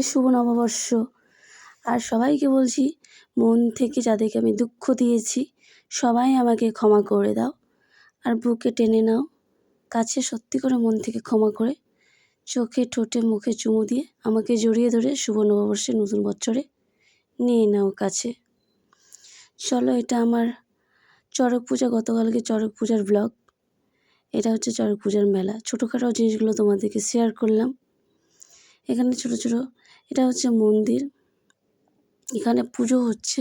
শুভ নববর্ষ। আর সবাইকে বলছি, মন থেকে যাদেরকে আমি দুঃখ দিয়েছি, সবাই আমাকে ক্ষমা করে দাও। আর বুকে টেনে নাও, কাছে সত্যি করে মন থেকে ক্ষমা করে, চোখে, ঠোঁটে, মুখে চুমু দিয়ে আমাকে জড়িয়ে ধরে শুভ নববর্ষে নতুন বছরে নিয়ে নাও কাছে। চলো, এটা আমার চড়ক পূজা, গতকালকে চড়ক পূজার ব্লগ এটা হচ্ছে চড়ক পূজার মেলা। ছোটোখাটো জিনিসগুলো তোমাদেরকে শেয়ার করলাম। এখানে ছোট ছোট, এটা হচ্ছে মন্দির। এখানে পুজো হচ্ছে,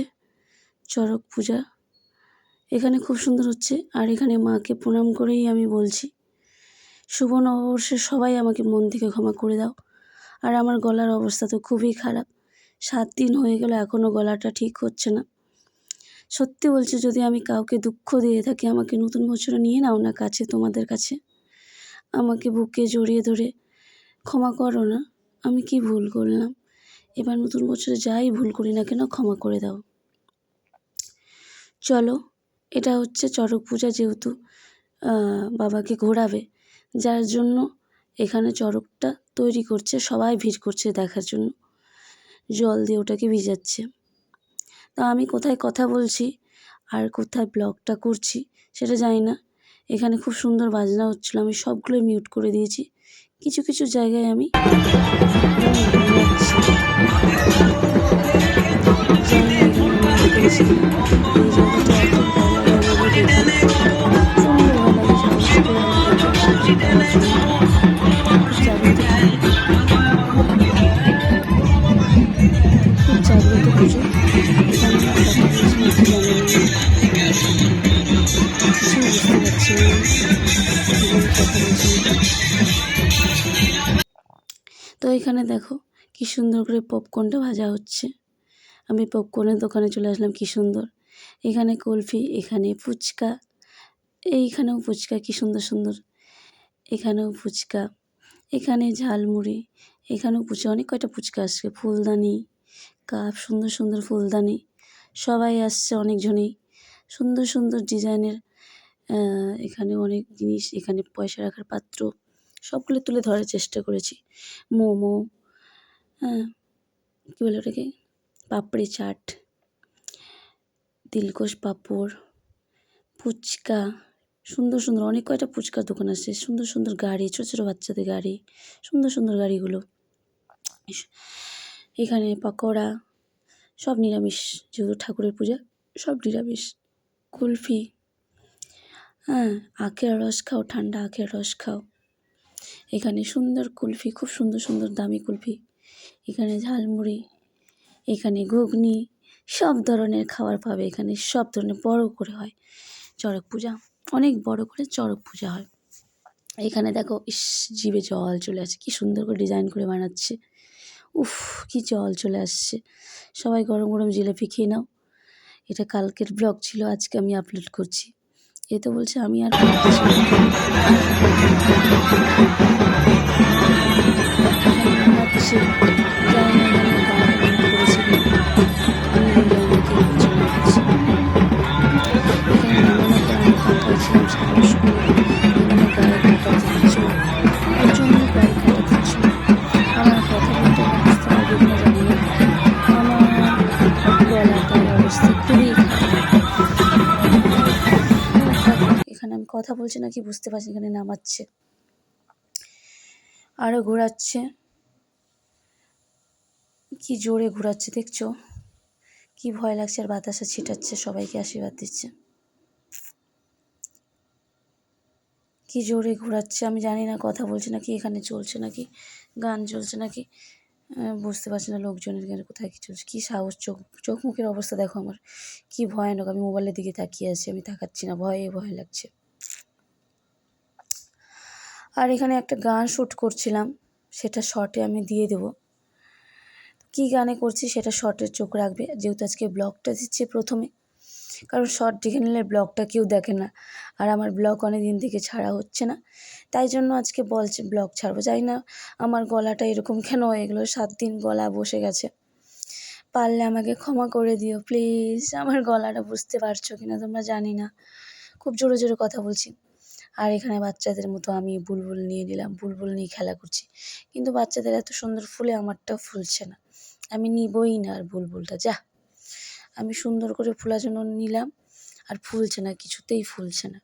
চড়ক পূজা। এখানে খুব সুন্দর হচ্ছে, আর এখানে মাকে প্রণাম করেই আমি বলছি, শুভ নববর্ষে সবাই আমাকে মন থেকে ক্ষমা করে দাও। আর আমার গলার অবস্থা তো খুবই খারাপ, সাত দিন হয়ে গেল এখনও গলাটা ঠিক হচ্ছে না। সত্যি বলছি, যদি আমি কাউকে দুঃখ দিয়ে থাকি, আমাকে নতুন বছরে নিয়ে নাও না কাছে তোমাদের কাছে। আমাকে বুকে জড়িয়ে ধরে ক্ষমা করো না। আমি কি ভুল করলাম? এবার নতুন বছরে যাই ভুল করি না কেন ক্ষমা করে দাও। চলো, এটা হচ্ছে চড়ক পূজা যেহেতু বাবাকে ঘোরাবে। যার জন্য এখানে চড়কটা তৈরি করছে, সবাই ভিড় করছে দেখার জন্য। জল দিয়ে ওটাকে ভিজাচ্ছে। তা আমি কোথায় কথা বলছি? আর কোথায় ব্লগটা করছি? সেটা জানি না। এখানে খুব সুন্দর বাজনা হচ্ছিল, আমি সবগুলোই মিউট করে দিয়েছি। কিছু কিছু জায়গায় আমি জাগ্রত তো এখানে দেখো কি সুন্দর করে পপকর্নটা ভাজা হচ্ছে। আমি পপকর্নের দোকানে চলে আসলাম কি সুন্দর। এখানে কুলফি, এখানে ফুচকা, এইখানেও ফুচকা কি সুন্দর সুন্দর। এখানেও ফুচকা, এখানে ঝালমুড়ি, এখানেও ফুচকা, অনেক কয়টা ফুচকা আসছে। ফুলদানি, কাপ, সুন্দর সুন্দর ফুলদানি, সবাই আসছে অনেকজনই। সুন্দর সুন্দর ডিজাইনের এখানে অনেক জিনিস, এখানে পয়সা রাখার পাত্র, সবগুলো তুলে ধরার চেষ্টা করেছি। মোমো হ্যাঁ কী বলে ওটাকে? পাপড়ি চাট দিলকোষ পাঁপড়, ফুচকা, সুন্দর সুন্দর অনেক কয়টা ফুচকার দোকান আছে। সুন্দর সুন্দর গাড়ি, ছোটো ছোটো বাচ্চাদের গাড়ি, সুন্দর সুন্দর গাড়িগুলো। এখানে পকোড়া, সব নিরামিষ, যেহেতু ঠাকুরের পূজা, সব নিরামিষ। কুলফি হ্যাঁ। আখের রস খাও, ঠান্ডা আখের রস খাও। এখানে সুন্দর কুলফি, খুব সুন্দর সুন্দর দামি কুলফি। এখানে ঝালমুড়ি, এখানে ঘুগনি, সব ধরনের খাবার পাবে। এখানে সব ধরনের বড় করে হয় চড়ক পূজা। অনেক বড় করে চড়ক পূজা হয়। এখানে দেখো, ইস, জিভে জল চলে আসছে। কী সুন্দর করে ডিজাইন করে বানাচ্ছে। উফ, কি জল চলে আসছে। সবাই গরম গরম জিলিপি খেয়ে নাও। এটা কালকের ব্লগ ছিল, আজকে আমি আপলোড করছি। এ তো বলছে আমি আর কথা বলছে নাকি বুঝতে পারছি এখানে নামাচ্ছে। আরও ঘোরাচ্ছে। কি জোরে ঘোরাচ্ছে, দেখছ? কি ভয় লাগছে আর বাতাসা ছিটাচ্ছে, সবাইকে আশীর্বাদ দিচ্ছে। কি জোরে ঘোরাচ্ছে, আমি জানি না, কথা বলছে নাকি, এখানে চলছে নাকি, গান চলছে নাকি বুঝতে পারছি না লোকজনের এখানে কোথায় কী চলছে, কী সাহস, চোখ চোখ মুখের অবস্থা দেখো আমার, কি ভয়ানক, আমি মোবাইলের দিকে তাকিয়ে আছি, আমি তাকাচ্ছি না, ভয়ে ভয় লাগছে। আর এখানে একটা গান শ্যুট করছিলাম, সেটা শর্টে আমি দিয়ে দেবো। কী গানে করছি সেটা শর্টের চোখ রাখবে, যেহেতু আজকে ব্লগটা দিচ্ছে প্রথমে। কারণ শর্ট দেখে নিলে ব্লগটা কেউ দেখে না, আর আমার ব্লগ অনেক দিন থেকে ছাড়া হচ্ছে না। তাই জন্য আজকে বলছে ব্লগ ছাড়বো যাই না আমার গলাটা এরকম কেন হয়ে গেলো, সাত দিন গলা বসে গেছে। পারলে আমাকে ক্ষমা করে দিও প্লিজ আমার গলাটা বুঝতে পারছ কি না তোমরা জানি না। খুব জোরে জোরে কথা বলছি। আর এখানে বাচ্চাদের মতো আমি বুলবুল নিয়ে নিলাম, বুলবুল নিয়ে খেলা করছি। কিন্তু বাচ্চাদের এত সুন্দর ফুলে আমারটাও ফুলছে না। আমি নিবই না আর বুলবুলটা, যা। আমি সুন্দর করে ফোলার জন্য নিলাম, আর ফুলছে না, কিছুতেই ফুলছে না।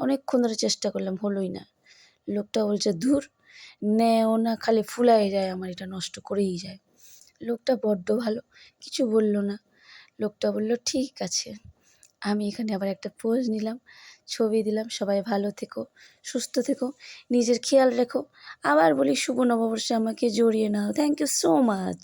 অনেকক্ষণ ধরে চেষ্টা করলাম, হলোই না। লোকটা বলছে, ধুর নেও না, খালি ফুলাই যায় আমার, এটা নষ্ট করেই যায়। লোকটা বড্ড ভালো, কিছু বলল না। লোকটা বলল, ঠিক আছে। আমি এখানে আবার একটা পোজ নিলাম। ছবি দিলাম, সবাই ভালো থেকো, সুস্থ থেকো, নিজের খেয়াল রেখো। আবার বলি শুভ নববর্ষে আমাকে জড়িয়ে নাও। Thank you so much